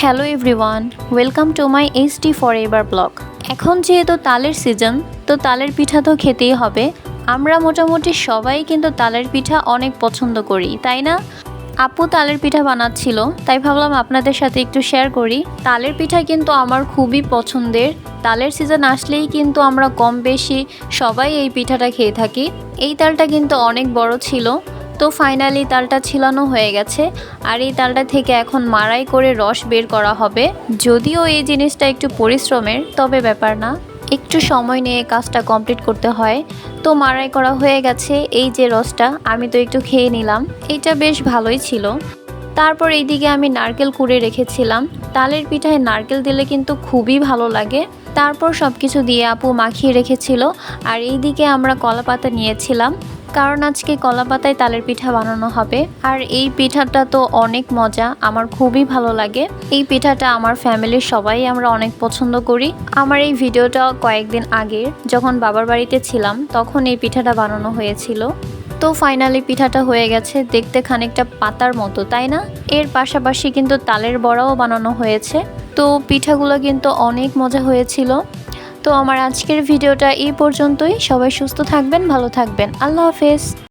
Hello everyone, welcome to my H D forever blog. এখন যেহেতু তালের সিজন, তো তালের পিঠা তো খেতেই হবে। আমরা মোটামুটি সবাই কিন্তু তালের পিঠা অনেক পছন্দ করি, তাই না? আপু তালের পিঠা বানাচ্ছিল, তাই ভাবলাম আপনাদের সাথে একটু শেয়ার করি। তালের পিঠা কিন্তু আমার খুবই পছন্দের। তালের সিজন আসলেই কিন্তু আমরা কম বেশি সবাই এই পিঠাটা খেয়ে থাকি। এই তালটা কিন্তু অনেক বড় ছিল। তো ফাইনালি তালটা ছিলানো হয়ে গেছে। আর এই তালটা থেকে এখন মারাই করে রস বের করা হবে। যদিও এই জিনিসটা একটু পরিশ্রমের, তবে ব্যাপার না। একটু সময় নিয়ে কাজটা কমপ্লিট করতে হয়। তো মারাই করা হয়ে গেছে এই যে রসটা, আমি তো একটু খেয়ে নিলাম। এটা বেশ ভালোই ছিল। তারপর এইদিকে আমি নারকেল কুড়ে রেখেছিলাম। তালের পিঠায় নারকেল দিলে কিন্তু খুবই ভালো লাগে। তারপর সব কিছু দিয়ে আপু মাখিয়ে রেখেছিল। আর এইদিকে আমরা কলা পাতা নিয়েছিলাম। কারণ আজকে কলা পাতায় তালের পিঠা বানানো হবে। আর এই পিঠাটা তো অনেক মজা, আমার খুবই ভালো লাগে। এই পিঠাটা আমার ফ্যামিলির সবাই আমরা অনেক পছন্দ করি। আমার এই ভিডিওটা কয়েকদিন আগের যখন বাবার বাড়িতে ছিলাম, তখন এই পিঠাটা বানানো হয়েছিল। তো ফাইনালি পিঠাটা হয়ে গেছে, দেখতে খানিকটা পাতার মতো, তাই না? এর পাশাপাশি কিন্তু তালের বড়াও বানানো হয়েছে। তো পিঠাগুলো কিন্তু অনেক মজা হয়েছিল। তো আমার আজকের ভিডিওটা এই পর্যন্তই। সবাই সুস্থ থাকবেন ভালো থাকবেন। আল্লাহ হাফেজ।